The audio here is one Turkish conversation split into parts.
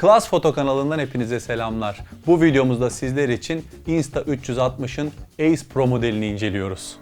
Klas Foto kanalından hepinize selamlar. Bu videomuzda sizler için Insta360'ın Ace Pro modelini inceliyoruz.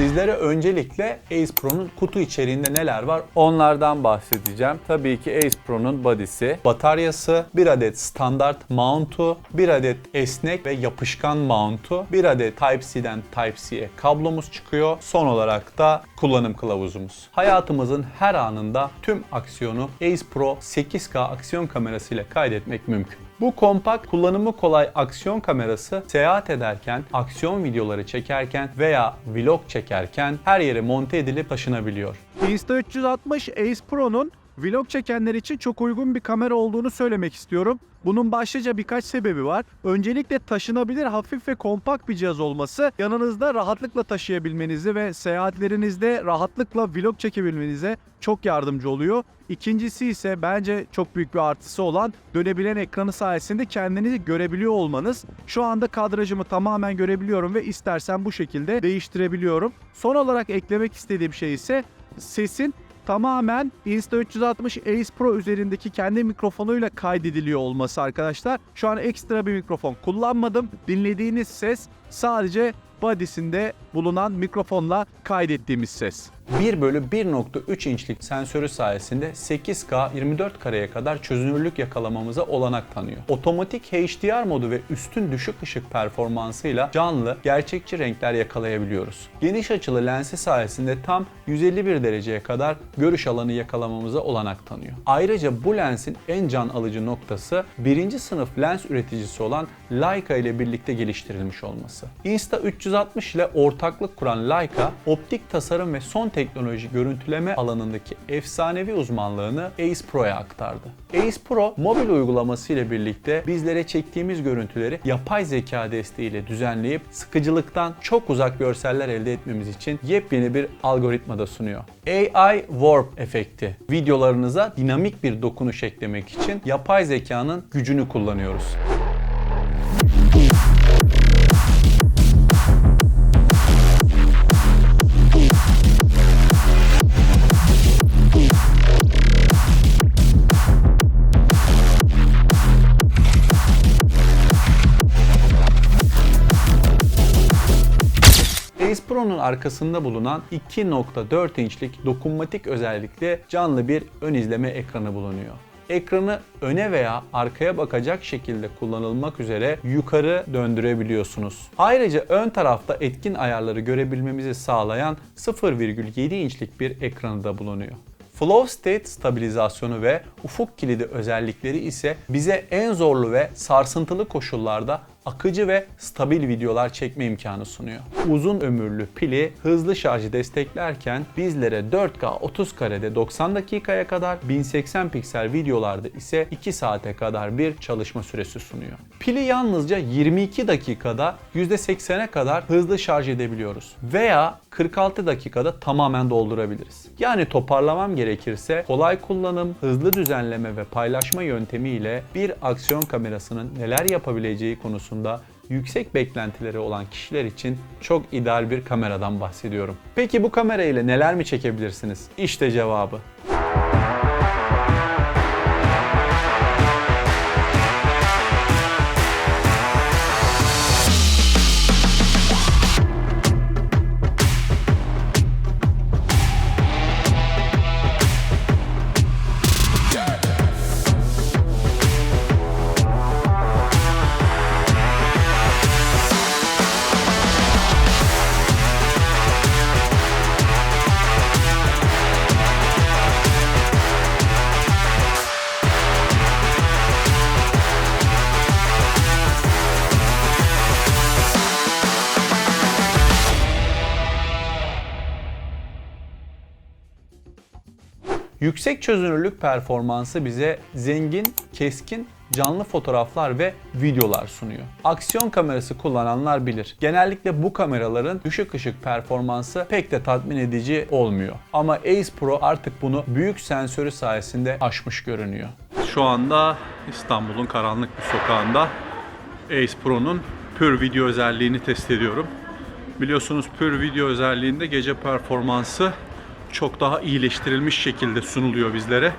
Sizlere öncelikle Ace Pro'nun kutu içeriğinde neler var onlardan bahsedeceğim. Tabii ki Ace Pro'nun body'si, bataryası, bir adet standart mount'u, bir adet esnek ve yapışkan mount'u, bir adet Type-C'den Type-C'ye kablomuz çıkıyor. Son olarak da kullanım kılavuzumuz. Hayatımızın her anında tüm aksiyonu Ace Pro 8K aksiyon kamerasıyla kaydetmek mümkün. Bu kompakt, kullanımı kolay aksiyon kamerası seyahat ederken, aksiyon videoları çekerken veya vlog çekerken her yere monte edilip taşınabiliyor. Insta360 Ace Pro'nun vlog çekenler için çok uygun bir kamera olduğunu söylemek istiyorum. Bunun başlıca birkaç sebebi var. Öncelikle taşınabilir, hafif ve kompakt bir cihaz olması yanınızda rahatlıkla taşıyabilmenizi ve seyahatlerinizde rahatlıkla vlog çekebilmenize çok yardımcı oluyor. İkincisi ise bence çok büyük bir artısı olan dönebilen ekranı sayesinde kendinizi görebiliyor olmanız. Şu anda kadrajımı tamamen görebiliyorum ve istersen bu şekilde değiştirebiliyorum. Son olarak eklemek istediğim şey ise sesin tamamen Insta360 Ace Pro üzerindeki kendi mikrofonuyla kaydediliyor olması arkadaşlar. Şu an ekstra bir mikrofon kullanmadım. Dinlediğiniz ses sadece body'sinde bulunan mikrofonla kaydettiğimiz ses. 1 bölü 1.3 inçlik sensörü sayesinde 8K 24 kareye kadar çözünürlük yakalamamıza olanak tanıyor. Otomatik HDR modu ve üstün düşük ışık performansıyla canlı, gerçekçi renkler yakalayabiliyoruz. Geniş açılı lensi sayesinde tam 151 dereceye kadar görüş alanı yakalamamıza olanak tanıyor. Ayrıca bu lensin en can alıcı noktası birinci sınıf lens üreticisi olan Leica ile birlikte geliştirilmiş olması. Insta360 ile ortaklık kuran Leica, optik tasarım ve son teknoloji görüntüleme alanındaki efsanevi uzmanlığını Ace Pro'ya aktardı. Ace Pro mobil uygulaması ile birlikte bizlere çektiğimiz görüntüleri yapay zeka desteğiyle düzenleyip sıkıcılıktan çok uzak görseller elde etmemiz için yepyeni bir algoritma da sunuyor. AI Warp efekti. Videolarınıza dinamik bir dokunuş eklemek için yapay zekanın gücünü kullanıyoruz. Pro'nun arkasında bulunan 2.4 inçlik dokunmatik özellikle canlı bir ön izleme ekranı bulunuyor. Ekranı öne veya arkaya bakacak şekilde kullanılmak üzere yukarı döndürebiliyorsunuz. Ayrıca ön tarafta etkin ayarları görebilmemizi sağlayan 0,7 inçlik bir ekranı da bulunuyor. Flow State stabilizasyonu ve ufuk kilidi özellikleri ise bize en zorlu ve sarsıntılı koşullarda akıcı ve stabil videolar çekme imkanı sunuyor. Uzun ömürlü pili hızlı şarjı desteklerken bizlere 4K 30 karede 90 dakikaya kadar 1080 piksel videolarda ise 2 saate kadar bir çalışma süresi sunuyor. Pili yalnızca 22 dakikada %80'e kadar hızlı şarj edebiliyoruz veya 46 dakikada tamamen doldurabiliriz. Yani toparlamam gerekirse kolay kullanım, hızlı düzenleme ve paylaşma yöntemiyle bir aksiyon kamerasının neler yapabileceği konusunda yüksek beklentileri olan kişiler için çok ideal bir kameradan bahsediyorum. Peki bu kamera ile neler mi çekebilirsiniz? İşte cevabı. Yüksek çözünürlük performansı bize zengin, keskin canlı fotoğraflar ve videolar sunuyor. Aksiyon kamerası kullananlar bilir. Genellikle bu kameraların düşük ışık performansı pek de tatmin edici olmuyor. Ama Ace Pro artık bunu büyük sensörü sayesinde aşmış görünüyor. Şu anda İstanbul'un karanlık bir sokağında Ace Pro'nun Pure video özelliğini test ediyorum. Biliyorsunuz Pure video özelliğinde gece performansı çok daha iyileştirilmiş şekilde sunuluyor bizlere.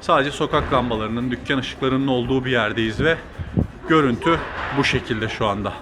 Sadece sokak lambalarının, dükkan ışıklarının olduğu bir yerdeyiz ve görüntü bu şekilde şu anda.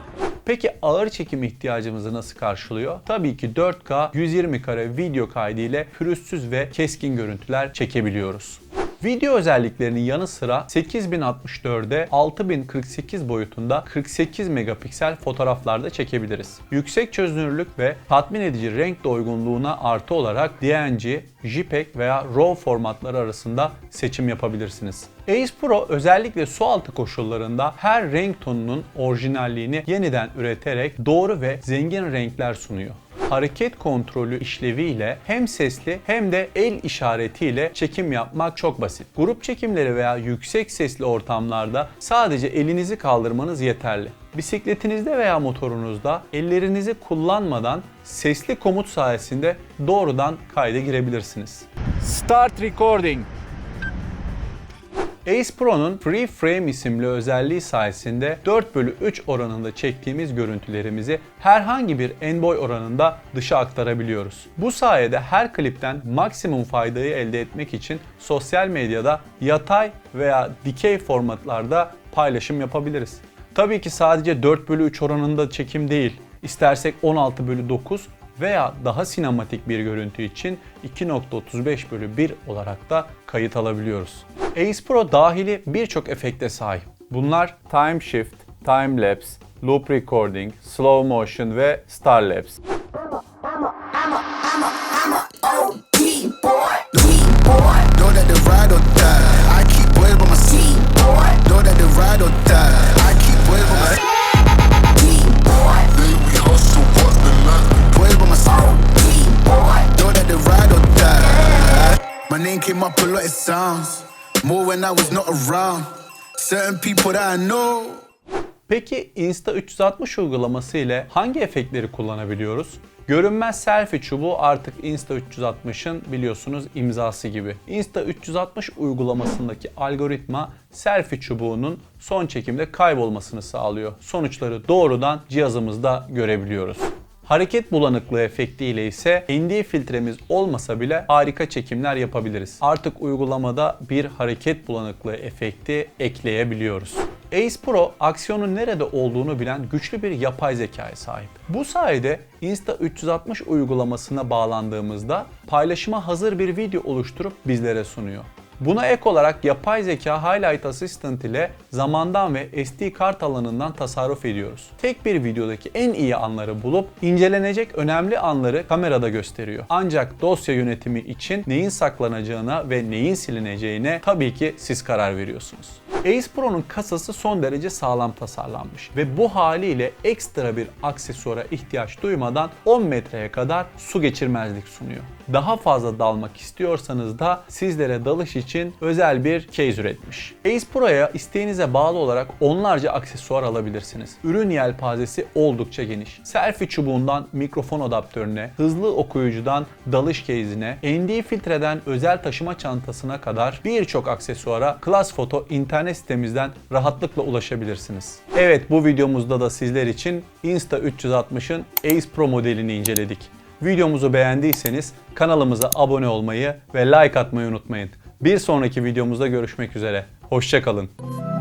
Peki ağır çekim ihtiyacımızı nasıl karşılıyor? Tabii ki 4K 120 kare video kaydı ile pürüzsüz ve keskin görüntüler çekebiliyoruz. Video özelliklerinin yanı sıra 8064'e 6048 boyutunda 48 megapiksel fotoğraflarda çekebiliriz. Yüksek çözünürlük ve tatmin edici renk doygunluğuna artı olarak DNG, JPEG veya RAW formatları arasında seçim yapabilirsiniz. Ace Pro özellikle su altı koşullarında her renk tonunun orijinalliğini yeniden üreterek doğru ve zengin renkler sunuyor hareket kontrolü işleviyle hem sesli hem de el işaretiyle çekim yapmak çok basit. Grup çekimleri veya yüksek sesli ortamlarda sadece elinizi kaldırmanız yeterli. Bisikletinizde veya motorunuzda ellerinizi kullanmadan sesli komut sayesinde doğrudan kayda girebilirsiniz. Start recording. Ace Pro'nun Free Frame isimli özelliği sayesinde 4 bölü 3 oranında çektiğimiz görüntülerimizi herhangi bir en-boy oranında dışa aktarabiliyoruz. Bu sayede her klipten maksimum faydayı elde etmek için sosyal medyada yatay veya dikey formatlarda paylaşım yapabiliriz. Tabii ki sadece 4 bölü 3 oranında çekim değil, istersek 16 bölü 9 veya daha sinematik bir görüntü için 2.35 bölü 1 olarak da kayıt alabiliyoruz. Ace Pro dahili birçok efekte sahip. Bunlar Time Shift, Time Lapse, Loop Recording, Slow Motion ve Star Lapse. Up a lot sounds. More when I was not around. Certain people that I know. Peki Insta 360 uygulaması ile hangi efektleri kullanabiliyoruz? Görünmez selfie çubuğu artık Insta 360'ın biliyorsunuz imzası gibi. Insta 360 uygulamasındaki algoritma selfie çubuğunun son çekimde kaybolmasını sağlıyor. Sonuçları doğrudan cihazımızda görebiliyoruz. Hareket bulanıklığı efekti ile ise ND filtremiz olmasa bile harika çekimler yapabiliriz. Artık uygulamada bir hareket bulanıklığı efekti ekleyebiliyoruz. Ace Pro aksiyonun nerede olduğunu bilen güçlü bir yapay zekaya sahip. Bu sayede Insta360 uygulamasına bağlandığımızda paylaşıma hazır bir video oluşturup bizlere sunuyor. Buna ek olarak yapay zeka Highlight Assistant ile zamandan ve SD kart alanından tasarruf ediyoruz. Tek bir videodaki en iyi anları bulup incelenecek önemli anları kamerada gösteriyor. Ancak dosya yönetimi için neyin saklanacağına ve neyin silineceğine tabii ki siz karar veriyorsunuz. Ace Pro'nun kasası son derece sağlam tasarlanmış ve bu haliyle ekstra bir aksesuara ihtiyaç duymadan 10 metreye kadar su geçirmezlik sunuyor. Daha fazla dalmak istiyorsanız da sizlere dalış için özel bir case üretmiş. Ace Pro'ya isteğinize bağlı olarak onlarca aksesuar alabilirsiniz. Ürün yelpazesi oldukça geniş. Selfie çubuğundan mikrofon adaptörüne, hızlı okuyucudan dalış case'ine, ND filtreden özel taşıma çantasına kadar birçok aksesuara Class Photo internet sitemizden rahatlıkla ulaşabilirsiniz. Evet bu videomuzda da sizler için Insta360'ın Ace Pro modelini inceledik. Videomuzu beğendiyseniz kanalımıza abone olmayı ve like atmayı unutmayın. Bir sonraki videomuzda görüşmek üzere. Hoşçakalın.